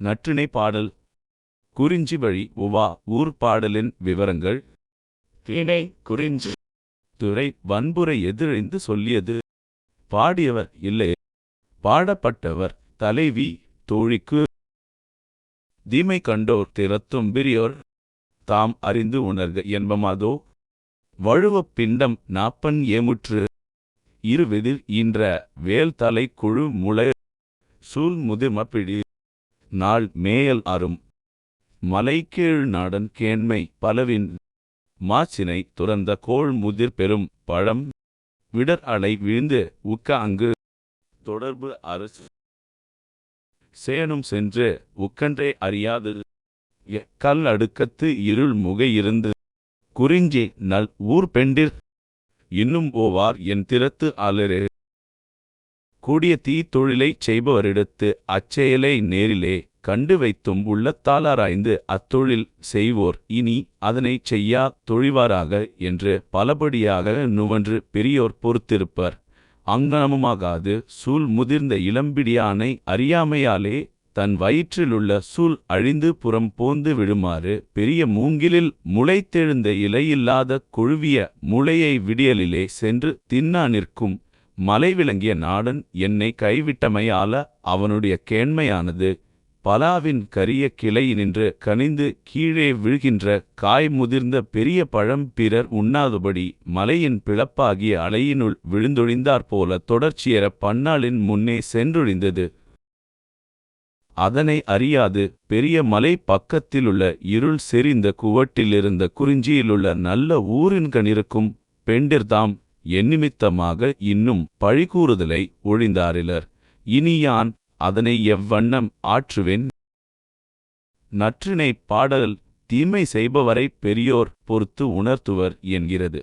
நற்றிணை பாடல். குறிஞ்சி வழி உவா ஊர் பாடலின் விவரங்கள். திணை குறிஞ்சி. துறை வன்புரை எதிரிந்து சொல்லியது. பாடியவர் இல்லை. பாடப்பட்டவர் தலைவி தோழிக்கு. தீமை கண்டோர் திறத்தும் பிரியோர். தாம் அறிந்து உணர்க என்பமாதோ வழுவப் பிண்டம் நாப்பன் ஏமுற்று. இருவெதிர் ஈன்ற வேல் தலை குழு முளை. சூல் முதிர்மப்பிடி நாள் மேயல் அரும். மலைக்கீழ் நாடன் கேண்மை பலவின். மாச்சினை துறந்த கோள் முதிர் பெரும் பழம். விடர் அலை விழுந்து உக்க அங்கு. தொடர்பு அரசு. சேனும் சென்று உக்கன்றே அறியாது. எ- கல் அடுக்கத்து இருள் முகை இருந்து. குறிஞ்சி நல் ஊர் பெண்டிர் இன்னும் ஓவார் என் திறத்து அலரே கூடிய தீ தொழிலைச் செய்பவரிடத்து அச்செயலை நேரிலே கண்டு வைத்தும் உள்ளத்தாலாராய்ந்து அத்தொழில் செய்வோர் இனி அதனைச் செய்யா தொழிவாராக என்று பலபடியாக நுவன்று பெரியோர் பொறுத்திருப்பர். அங்கனமுமாகாது சூல் முதிர்ந்த இளம்பிடியானை அறியாமையாலே தன் வயிற்றிலுள்ள சூல் அழிந்து புறம் போந்து விழுமாறு பெரிய மூங்கிலில் முளைத்தெழுந்த இலையில்லாத கொழுவிய முளையை விடியலிலே சென்று தின்னா நிற்கும் மலை விளங்கிய நாடன் என்னை கைவிட்டமையால அவனுடைய கேண்மையானது பலாவின் கரிய கிளையினின்று கனிந்து கீழே விழுகின்ற காய் முதிர்ந்த பெரிய பழம் பிறர் உண்ணாதபடி மலையின் பிளப்பாகிய அலையினுள் விழுந்தொழிந்தாற்போல தொடர்ச்சியற பன்னாளின் முன்னே சென்றொழிந்தது. அதனை அறியாது பெரிய மலை பக்கத்திலுள்ள இருள் செறிந்த குவட்டிலிருந்த குறிஞ்சியிலுள்ள நல்ல ஊரின்கணிருக்கும் பெண்டிர்தாம் எந்நிமித்தமாக இன்னும் பழிகூறுதலை ஒழிந்தாரிலர். இனி யான் அதனை எவ்வண்ணம் ஆற்றுவேன்? நற்றினை பாடல் தீமை செய்பவரை பெரியோர் பொறுத்து உணர்த்துவர் என்கிறது.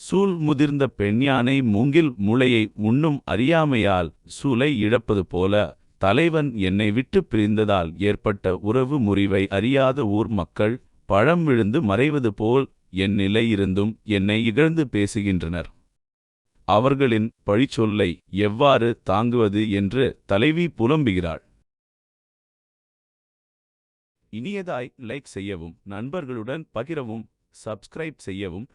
சூல் முதிர்ந்த பெண்யானை மூங்கில் முளையை உண்ணும் அறியாமையால் சூலை இழப்பது போல தலைவன் என்னை விட்டு பிரிந்ததால் ஏற்பட்ட உறவு முறிவை அறியாத ஊர் மக்கள் பழம் விழுந்து மறைவது போல் என் நிலை இருந்தும் என்னை இகழ்ந்து பேசுகின்றனர். அவர்களின் பழிச்சொல்லை எவ்வாறு தாங்குவது என்று தலைவி புலம்புகிறாள். இனியதாய் லைக் செய்யவும் நண்பர்களுடன் பகிரவும் சப்ஸ்கிரைப் செய்யவும்.